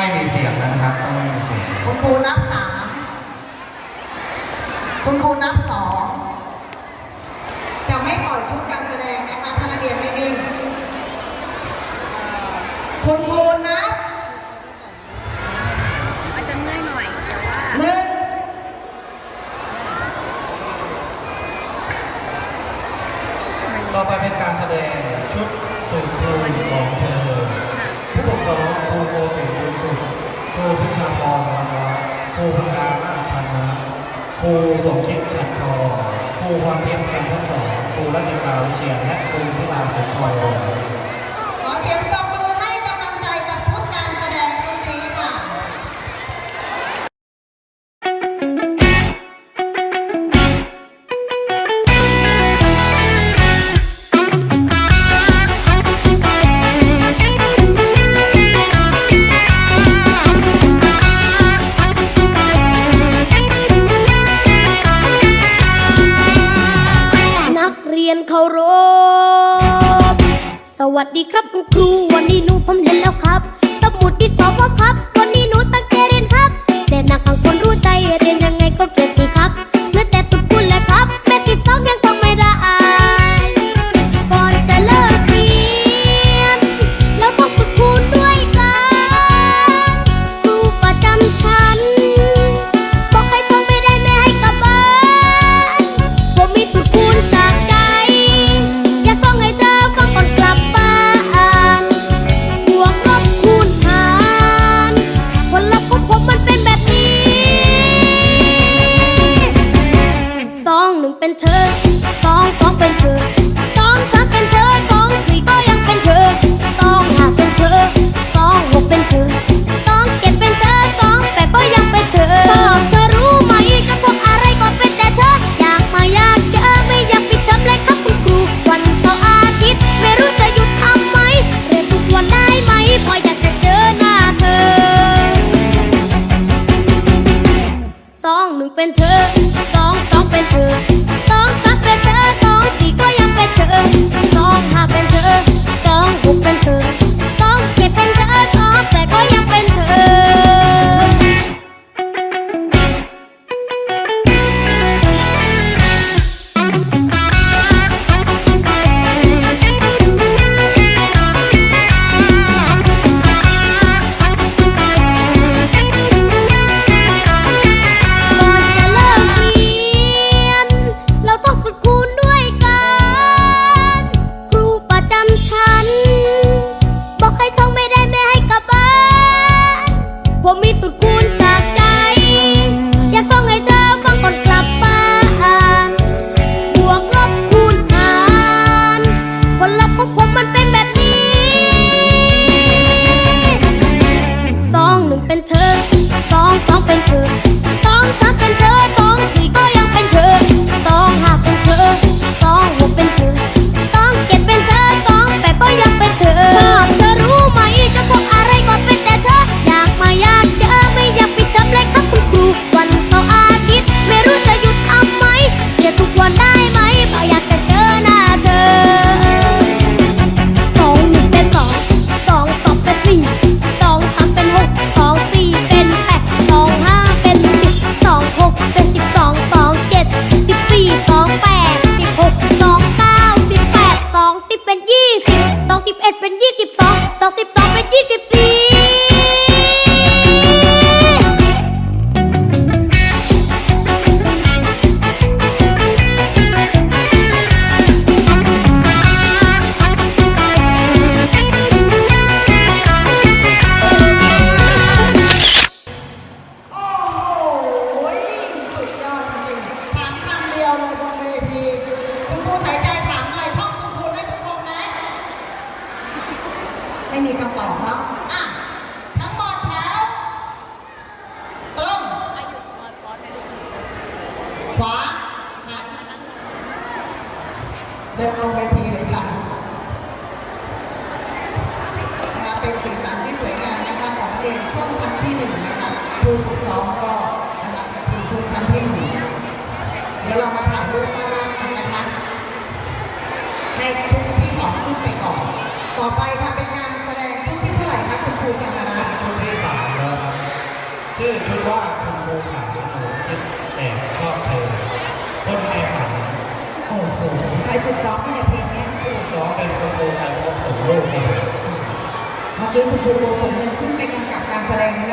ไม่มีเสียงนะครับ ต้องไม่มีเสียง คุณครูนับสามคุณครูนับสองจะไม่ปล่อยชุดการแสดงนะคะถ้นักเรียนไม่นิ่งคุณครูนับอาจจะเมื่อยหน่อยแต่ว่าหนึ่งต่อไปเป็นการแสดงชุดสุดครูของเธอ ศรีสุขครูพิชาพรพันละครูนามาพันนะครูสมคิดฉันทองครูความเพียรกันทั้งสองครูรัตติกาวิเชียนและครูพิลาสุนทร รียนเคารพ สวัสดีครับคุณครู วันนี้หนูผมเรียนแล้วครับ สมุดที่สอบว่าครับ วันนี้หนูตั้ง I'm thumping. เป็นยี่สิบสองสองสิบสองเป็นยี่สิบสี่ ไม่มีคำตอบเนาะอ่ทั้งหมดแถวตรงขาหันเดินลงไปทีเลยค่ะนะคะเป็นสีสันที่สวยงามนะคะของเรียนช่วงชั้นที่หนึ่งนะคะครูฝึกซอมก็นะคะครูช่วงชั้นที่หนึ่งเดี๋ยวเรามาถ่ายรูปกันนะคะในกลุ่ที่สองขึ้นไปก่อน ต่อไปค่ะเป็นงานู้สร้างนะในช่วงที่สามนะครับชื่อชุดว่าคุณโบขาวหนูคิดแต่ชอบเธอ คนในฝันโอ้โหใครสุดซ้อมที่เนเพลงนี้สุดซ้อมเป็นคุณโบขาวพบสมรูปเอง เมื่อกี้คุณโบสมเงินขึ้นไปกำกับการแสดงนะ